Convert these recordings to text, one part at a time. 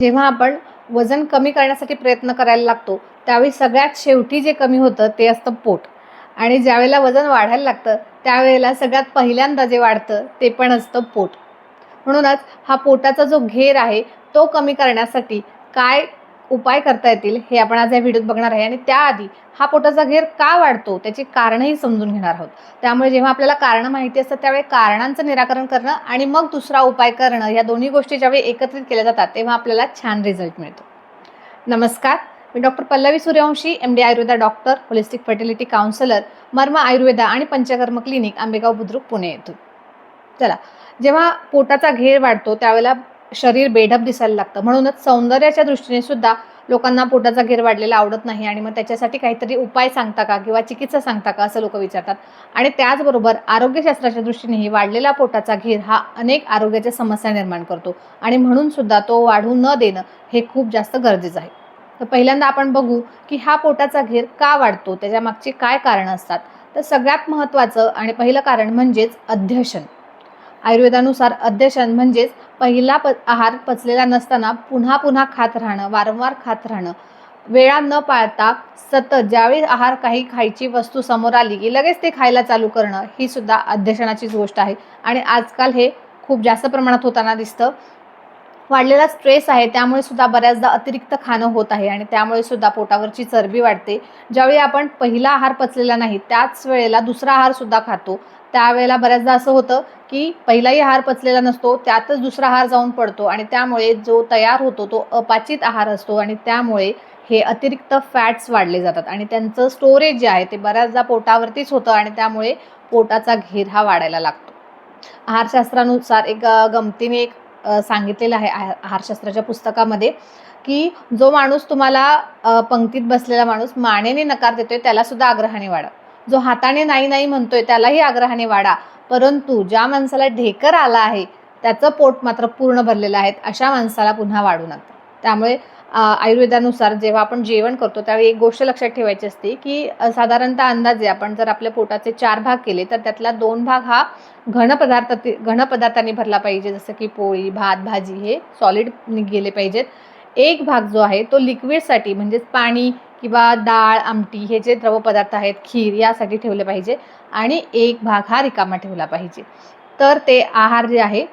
जेव्हा आपण वजन कमी करण्यासाठी प्रयत्न करायला लागतो त्यावेळी सगळ्यात शेवटी जे कमी होतं ते असतं पोट. आणि ज्यावेळेला वजन वाढायला लागतं त्यावेळेला सगळ्यात पहिल्यांदा जे वाढतं ते पण असतं पोट. म्हणूनच हा पोटाचा जो घेर आहे तो कमी करण्यासाठी काय उपाय करता येतील हे आपण आज या व्हिडिओत बघणार आहे. आणि त्याआधी हा पोटाचा घेर का वाढतो त्याची कारणंही समजून घेणार आहोत. त्यामुळे जेव्हा आपल्याला कारणं माहिती असतात त्यावेळी कारणांचं निराकरण करणं आणि मग दुसरा उपाय करणं या दोन्ही गोष्टी ज्यावेळी एकत्रित केल्या जातात तेव्हा आपल्याला छान रिझल्ट मिळतो. नमस्कार. मी doctor Pallavi Suryavanshi M D Ayurveda doctor holistic fertility counsellor Marma Ayurveda आणि पंचकर्म क्लिनिक आंबेगाव बुद्रुक पुणे येथून चला जेव्हा पोटाचा घेर वाढतो त्यावेळेला शरीर बेढप दिसायला लागतं. म्हणूनच सौंदर्याच्या दृष्टीने सुद्धा लोकांना पोटाचा घेर वाढलेला आवडत नाही आणि मग त्याच्यासाठी काहीतरी उपाय सांगता का किंवा चिकित्सा सांगता का असं लोक विचारतात. आणि त्याचबरोबर आरोग्यशास्त्राच्या दृष्टीनेही वाढलेला पोटाचा घेर हा अनेक आरोग्याच्या समस्या निर्माण करतो. आणि म्हणून सुद्धा तो वाढू न देणं हे खूप जास्त गरजेचं आहे. तर पहिल्यांदा आपण बघू की हा पोटाचा घेर का वाढतो त्याच्या मागची काय कारणं असतात. तर सगळ्यात महत्त्वाचं आणि पहिलं कारण म्हणजेच अध्यशन आयुर्वेदानुसार अध्यशन म्हणजेच पहिला प आहार पचलेला नसताना पुन्हा पुन्हा खात राहणं वारंवार खात राहणं. वेळा न पाळता सतत ज्यावेळी आहार काही खायची वस्तू समोर आली की लगेच ते खायला चालू करणं ही सुद्धा अध्यशनाचीच गोष्ट आहे. आणि आजकाल हे खूप जास्त प्रमाणात होताना दिसतं. वाढलेला स्ट्रेस आहे त्यामुळे सुद्धा बऱ्याचदा अतिरिक्त खाणं होत आहे आणि त्यामुळे सुद्धा पोटावरची चरबी वाढते. ज्यावेळी आपण पहिला आहार पचलेला नाही त्याच वेळेला दुसरा आहार सुद्धा खातो. त्यावेळेला बऱ्याचदा असं होतं की पहिलाही आहार पचलेला नसतो त्यातच दुसरा आहार जाऊन पडतो आणि त्यामुळे जो तयार होतो तो अपाचित आहार असतो आणि त्यामुळे हे अतिरिक्त फॅट्स वाढले जातात आणि त्यांचं स्टोरेज जे आहे ते बऱ्याचदा पोटावरतीच होतं आणि त्यामुळे पोटाचा घेर हा वाढायला लागतो. आहारशास्त्रानुसार एक गमतीने एक सांगितलेलं आहे आहारशास्त्राच्या पुस्तकामध्ये की जो माणूस तुम्हाला पंक्तीत बसलेला माणूस मानेने नकार देतोय त्याला सुद्धा आग्रहाने वाढा. जो हाताने नाही नाही म्हणतोय त्यालाही आग्रहाने वाढा परंतु ज्या माणसाला ढेकर आला आहे त्याचं पोट मात्र पूर्ण भरलेलं आहे अशा माणसाला पुन्हा वाढू नका. त्यामुळे आयुर्वेदानुसार जेव्हा आपण जेवण करतो त्यावेळी एक गोष्ट लक्षात ठेवायची असते की साधारणतः अंदाजे आपण जर आपल्या पोटाचे चार भाग केले तर त्यातला दोन भाग हा घन पदार्थ घन पदार्थांनी भरला पाहिजे जसं की पोळी भात भाजी हे सॉलिड गेले पाहिजेत. एक भाग जो आहे तो लिक्विडसाठी म्हणजेच पाणी किंवा डाळ आमटी हे जे द्रवपदार्थ आहेत खीर यासाठी ठेवले पाहिजे आणि एक भाग हा रिकामा ठेवला पाहिजे. तर ते आहार जे आहे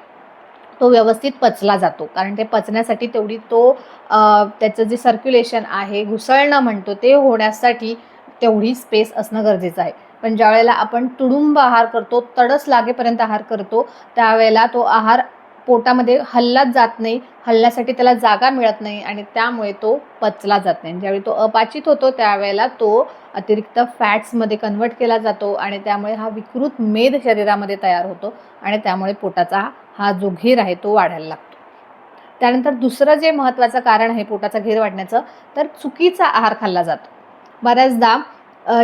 तो व्यवस्थित पचला जातो. कारण ते पचण्यासाठी तेवढी तो त्याचं जे सर्क्युलेशन आहे घुसळणं म्हणतो ते होण्यासाठी तेवढी स्पेस असणं गरजेचं आहे. पण ज्यावेळेला आपण तुडुंब आहार करतो तडस लागेपर्यंत आहार करतो त्यावेळेला तो आहार पोटामध्ये हल्लाच जात नाही हल्ल्यासाठी त्याला जागा मिळत नाही आणि त्यामुळे तो पचला जात नाही. ज्यावेळी तो अपाचित होतो त्यावेळेला तो अतिरिक्त फॅट्समध्ये कन्वर्ट केला जातो आणि त्यामुळे हा विकृत मेद शरीरामध्ये तयार होतो आणि त्यामुळे पोटाचा हा जो घेर आहे तो वाढायला लागतो. त्यानंतर दुसरं जे महत्त्वाचं कारण आहे पोटाचा घेर वाढण्याचं तर चुकीचा आहार खाल्ला जातो. बऱ्याचदा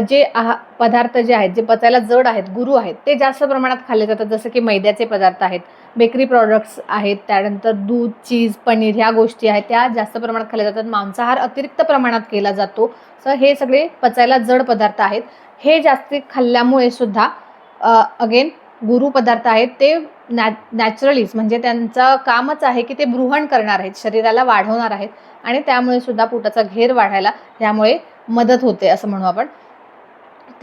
जे आहा पदार्थ जे आहेत जे पचायला जड आहेत गुरु आहेत ते जास्त प्रमाणात खाल्ले जातात. जसं की मैद्याचे पदार्थ आहेत बेकरी प्रॉडक्ट्स आहेत त्यानंतर दूध चीज पनीर ह्या गोष्टी आहेत. त्या जास्त प्रमाणात खाल्ल्या जातात. मांसाहार अतिरिक्त प्रमाणात केला जातो. सो हे सगळे पचायला जड पदार्थ आहेत. हे जास्त खाल्ल्यामुळे सुद्धा अगेन गुरु पदार्थ आहेत. ते नॅ नॅचरलीच म्हणजे त्यांचं कामच आहे की ते बृहण करणार आहेत. शरीराला वाढवणार आहेत. आणि त्यामुळे सुद्धा पोटाचा घेर वाढायला त्यामुळे मदत होते असं म्हणू आपण.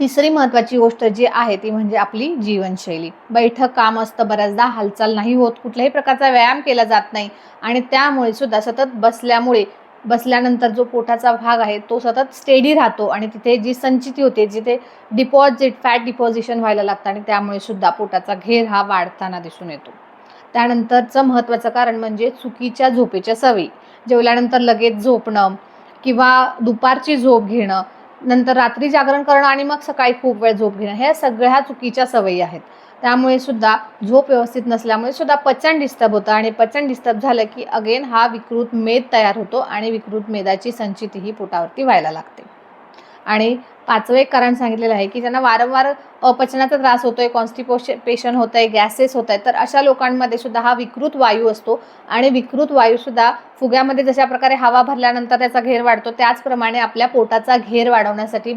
तिसरी महत्त्वाची गोष्ट जी आहे ती म्हणजे आपली जीवनशैली. बैठक काम असतं बऱ्याचदा हालचाल नाही होत कुठल्याही प्रकारचा व्यायाम केला जात नाही. आणि त्यामुळे सुद्धा सतत बसल्यामुळे बसल्यानंतर जो पोटाचा भाग आहे तो सतत स्टेडी राहतो आणि तिथे जी संचिती होते जिथे डिपॉझिट फॅट डिपॉझिशन व्हायला लागतं आणि त्यामुळे सुद्धा पोटाचा घेर हा वाढताना दिसून येतो. त्यानंतरचं महत्त्वाचं कारण म्हणजे चुकीच्या झोपेच्या सवयी. जेवल्यानंतर लगेच झोपणं किंवा दुपारची झोप घेणं नंतर रात्री जागरण करणं आणि मग सकाळी खूप वेळ झोप घेणं ह्या सगळ्या चुकीच्या सवयी आहेत. त्यामुळे सुद्धा झोप व्यवस्थित नसल्यामुळे सुद्धा पचन डिस्टर्ब होतं आणि पचन डिस्टर्ब झालं की अगेन हा विकृत मेद तयार होतो आणि विकृत मेदाची संचिती ही पोटावरती व्हायला लागते. आणि पाचवं एक कारण सांगितलेलं आहे की ज्यांना वारंवार अपचनाचा त्रास होतोय कॉन्स्टिपोशन पेशन होत आहे गॅसेस होत आहेत तर अशा लोकांमध्ये सुद्धा हा विकृत वायू असतो. आणि विकृत वायूसुद्धा फुग्यामध्ये जशा प्रकारे हवा भरल्यानंतर त्याचा घेर वाढतो त्याचप्रमाणे आपल्या पोटाचा घेर वाढवण्यासाठी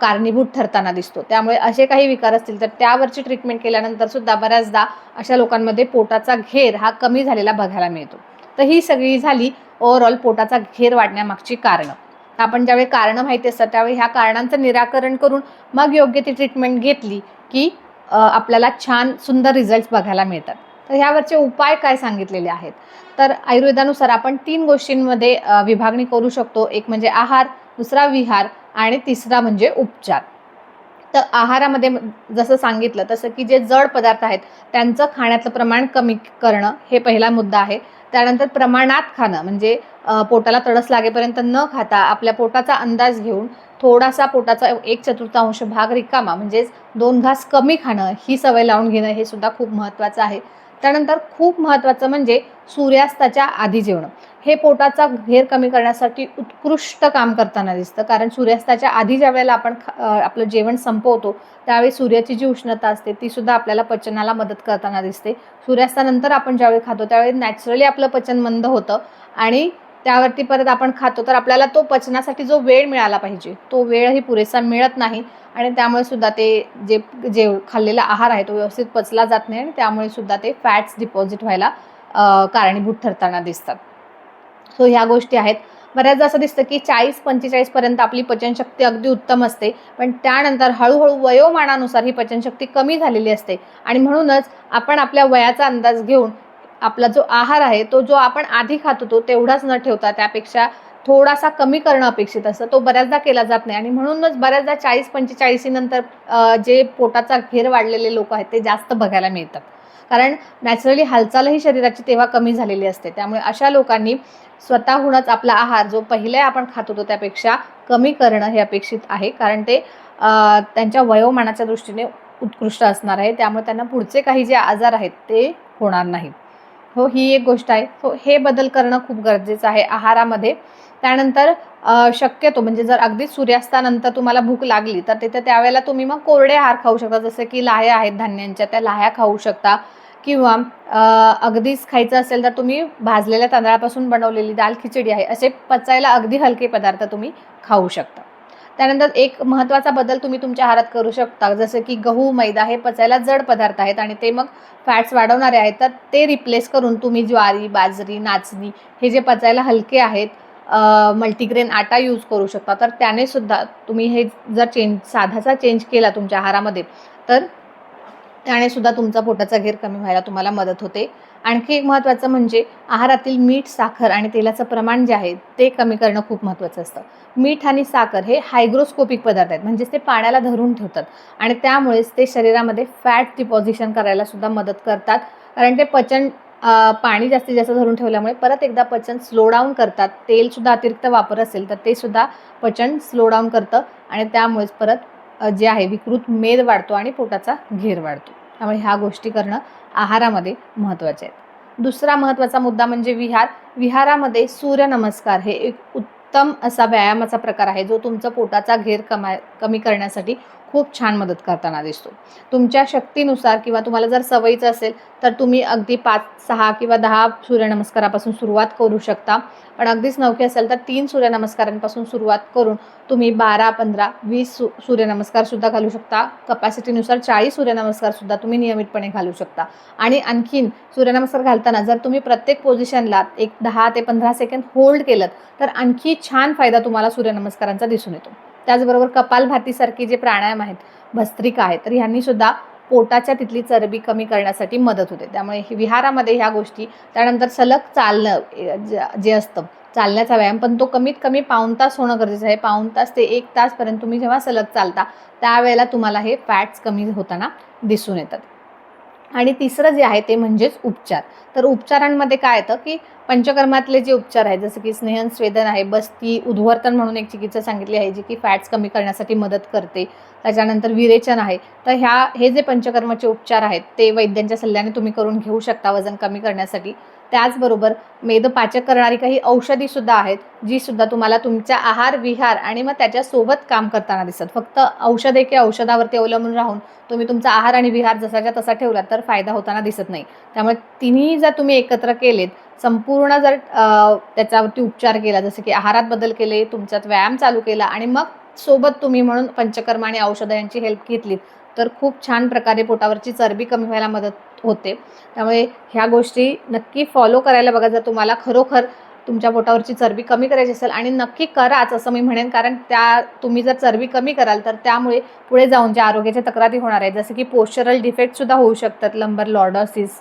कारणीभूत ठरताना दिसतो. त्यामुळे असे काही विकार असतील तर त्यावरची ट्रीटमेंट केल्यानंतर सुद्धा बऱ्याचदा अशा लोकांमध्ये पोटाचा घेर हा कमी झालेला बघायला मिळतो. तर ही सगळी झाली ओव्हरऑल पोटाचा घेर वाढण्यामागची कारणं. आपण ज्यावेळी कारणं माहिती असतात त्यावेळी ह्या कारणांचं निराकरण करून मग योग्य ती ट्रीटमेंट घेतली की आपल्याला छान सुंदर रिझल्ट बघायला मिळतात. तर ह्यावरचे उपाय काय सांगितलेले आहेत? तर आयुर्वेदानुसार आपण तीन गोष्टींमध्ये विभागणी करू शकतो. एक म्हणजे आहार दुसरा विहार आणि तिसरा म्हणजे उपचार. तर आहारामध्ये जसं सांगितलं तसं की जे जड पदार्थ आहेत त्यांचं खाण्याचं प्रमाण कमी करणं हे पहिला मुद्दा आहे. त्यानंतर प्रमाणात खाणं म्हणजे पोटाला तडस लागेपर्यंत न खाता आपल्या पोटाचा अंदाज घेऊन थोडासा पोटाचा एक चतुर्थांश भाग रिकामा म्हणजेच दोन घास कमी खाणं ही सवय लावून घेणं हे सुद्धा खूप महत्त्वाचं आहे. त्यानंतर खूप महत्त्वाचं म्हणजे सूर्यास्ताच्या आधी जेवणं. हे पोटाचा घेर कमी करण्यासाठी उत्कृष्ट काम करताना दिसतं कारण सूर्यास्ताच्या आधी ज्या वेळेला आपण खा- आपलं जेवण संपवतो त्यावेळी सूर्याची जी उष्णता असते ती सुद्धा आपल्याला पचनाला मदत करताना दिसते. सूर्यास्तानंतर आपण ज्यावेळी खातो त्यावेळी नॅचरली आपलं पचन मंद होतं आणि त्यावरती परत आपण खातो तर आपल्याला तो पचनासाठी जो वेळ मिळाला पाहिजे तो वेळही पुरेसा मिळत नाही. आणि त्यामुळे सुद्धा ते जे जे खाल्लेला आहार आहे तो व्यवस्थित पचला जात नाही आणि त्यामुळे सुद्धा ते फॅट्स डिपॉझिट व्हायला कारणीभूत ठरताना दिसतात. सो ह्या गोष्टी आहेत. बऱ्याचदा असं दिसतं की चाळीस पंचेचाळीसपर्यंत आपली पचनशक्ती अगदी उत्तम असते पण त्यानंतर हळूहळू वयोमानानुसार ही पचनशक्ती कमी झालेली असते. आणि म्हणूनच आपण आपल्या वयाचा अंदाज घेऊन आपला जो आहार आहे तो जो आपण आधी खात होतो तेवढाच न ठेवता त्यापेक्षा थोडासा कमी करणं अपेक्षित असतं. तो बऱ्याचदा केला जात नाही. आणि म्हणूनच बऱ्याचदा चाळीस पंचेचाळीसीनंतर नंतर जे पोटाचा घेर वाढलेले लोक आहेत ते जास्त बघायला मिळतात. कारण नॅचरली हालचालही शरीराची तेव्हा कमी झालेली असते. त्यामुळे अशा लोकांनी स्वतःहूनच आपला आहार जो पहिल्या आपण खात होतो त्यापेक्षा कमी करणं हे अपेक्षित आहे. कारण ते त्यांच्या वयोमानाच्या दृष्टीने उत्कृष्ट असणार आहे. त्यामुळे त्यांना पुढचे काही जे आजार आहेत ते होणार नाहीत. हो ही एक गोष्ट आहे. सो हे बदल करणं खूप गरजेचं आहे आहारामध्ये. त्यानंतर शक्यतो म्हणजे जर अगदी सूर्यास्तानंतर तुम्हाला भूक लागली तर तिथे त्यावेळेला तुम्ही मग कोरडे आहार खाऊ शकता. जसे की लाह्या आहेत धान्यांच्या त्या लाह्या खाऊ शकता. किंवा अगदीच खायचं असेल तर तुम्ही भाजलेल्या तांदळापासून बनवलेली दाल खिचडी आहे. असे पचायला अगदी हलके पदार्थ तुम्ही खाऊ शकता. त्यानंतर एक महत्त्वाचा बदल तुम्ही तुमच्या आहारात करू शकता. जसं की गहू मैदा हे पचायला जड पदार्थ आहेत आणि ते मग फॅट्स वाढवणारे आहेत. तर ते रिप्लेस करून तुम्ही ज्वारी बाजरी नाचणी हे जे पचायला हलके आहेत मल्टीग्रेन आटा यूज करू शकता. तर त्याने सुद्धा तुम्ही हे जर चेंज साधाचा चेंज केला तुमच्या आहारामध्ये तर त्याने सुद्धा तुमचा पोटाचा घेर कमी व्हायला तुम्हाला मदत होते. आणखी एक महत्त्वाचं म्हणजे आहारातील मीठ साखर आणि तेलाचं प्रमाण जे आहे ते कमी करणं खूप महत्त्वाचं असतं. मीठ आणि साखर हे हायग्रोस्कोपिक पदार्थ आहेत. म्हणजेच ते पाण्याला धरून ठेवतात. आणि त्यामुळेच ते शरीरामध्ये फॅट डिपॉझिशन करायला सुद्धा मदत करतात. कारण ते पचन पाणी जास्तीत जास्त धरून ठेवल्यामुळे परत एकदा पचन स्लो डाऊन करतात. तेलसुद्धा अतिरिक्त वापर असेल तर ते सुद्धा पचन स्लो डाऊन करतं. आणि त्यामुळेच परत जे आहे विकृत मेद वाढतो आणि पोटाचा घेर वाढतो. त्यामुळे ह्या गोष्टी करणं आहारामध्ये महत्त्वाचे आहेत. दुसरा महत्त्वाचा मुद्दा म्हणजे विहार. विहारामध्ये सूर्यनमस्कार हे एक उत्तम असा व्यायामाचा प्रकार आहे जो तुमचा पोटाचा घेर कमा कमी करण्यासाठी खूप छान मदत करताना दिसतो. तुमच्या शक्तीनुसार किंवा तुम्हाला जर सवयीचं असेल तर तुम्ही अगदी पाच सहा किंवा दहा सूर्यनमस्कारापासून सुरुवात करू शकता. पण अगदीच नवखे असेल तर तीन सूर्यनमस्कारांपासून सुरुवात करून तुम्ही बारा पंधरा वीस सू सूर्यनमस्कारसुद्धा घालू शकता. कपॅसिटीनुसार चाळीस सूर्यनमस्कारसुद्धा तुम्ही नियमितपणे घालू शकता. आणि आणखीन सूर्यनमस्कार घालताना जर तुम्ही प्रत्येक पोझिशनला एक दहा ते पंधरा सेकंद होल्ड केलं तर आणखी छान फायदा तुम्हाला सूर्यनमस्कारांचा दिसून येतो. त्याचबरोबर कपालभातीसारखी जे प्राणायाम आहेत भस्त्रिका आहेत तर ह्यांनी सुद्धा पोटाच्या तिथली चरबी कमी करण्यासाठी मदत होते. त्यामुळे विहारामध्ये ह्या गोष्टी त्यानंतर सलग चालणं ज- जे असतं चालण्याचा व्यायाम पण तो कमीत कमी पाऊण तास होणं गरजेचं आहे. पाऊण तास ते एक तासपर्यंत तुम्ही जेव्हा सलग चालता त्यावेळेला तुम्हाला हे फॅट्स कमी होताना दिसून येतात. आणि तिसरं जे आहे ते म्हणजेच उपचार. तर उपचारांमध्ये काय येतं की पंचकर्मातले जे उपचार आहेत जसं की स्नेहन स्वेदन आहे बस्ती उद्वर्तन म्हणून एक चिकित्सा सांगितली आहे जी की फॅट्स कमी करण्यासाठी मदत करते. त्याच्यानंतर विरेचन आहे. तर ह्या हे जे पंचकर्माचे उपचार आहेत ते वैद्यांच्या सल्ल्याने तुम्ही करून घेऊ शकता वजन कमी करण्यासाठी. त्याचबरोबर मेदपाचक करणारी काही औषधी सुद्धा आहेत जी सुद्धा तुम्हाला तुमच्या आहार विहार आणि मग त्याच्यासोबत काम करताना दिसत फक्त औषधे की औषधावरती अवलंबून राहून तुम्ही तुमचा आहार आणि विहार जसाच्या तसा ठेवला तर फायदा होताना दिसत नाही. त्यामुळे तिन्ही जर तुम्ही एकत्र केलेत संपूर्ण जर त्याच्यावरती उपचार केला जसं की आहारात बदल केले तुमच्यात व्यायाम चालू केला आणि मग सोबत तुम्ही म्हणून पंचकर्म आणि औषधं यांची हेल्प घेतलीत तर खूप छान प्रकारे पोटावरची चरबी कमी व्हायला मदत होते. त्यामुळे ह्या गोष्टी नक्की फॉलो करायला बघा. जर तुम्हाला खरोखर तुमच्या पोटावरची चरबी कमी करायची असेल आणि नक्की कराच असं मी म्हणेन कारण त्या तुम्ही जर चरबी कमी कराल तर त्यामुळे पुढे जाऊन ज्या आरोग्याच्या तक्रारी होणार आहेत जसं की पोस्चरल डिफेक्टसुद्धा होऊ शकतात lumbar lordosis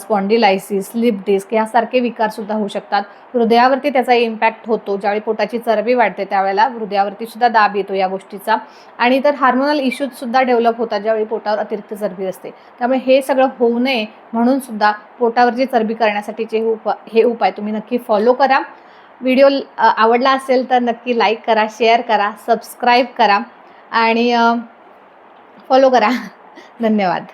spondylosis slip disc यासारखे विकारसुद्धा होऊ शकतात. हृदयावरती त्याचा इम्पॅक्ट होतो. ज्यावेळी पोटाची चरबी वाढते त्यावेळेला हृदयावरती सुद्धा दाब येतो या गोष्टीचा. आणि तर हार्मोनल इश्यूजसुद्धा डेव्हलप होतात ज्यावेळी पोटावर अतिरिक्त चरबी असते. त्यामुळे हे सगळं होऊ नये म्हणून सुद्धा पोटावरची चरबी करण्यासाठीचे हे हे उपाय तुम्ही नक्की फॉलो करा. व्हिडिओ आवडला असेल तर नक्की लाईक करा शेअर करा सबस्क्राईब करा. आणि फॉलो करा. धन्यवाद.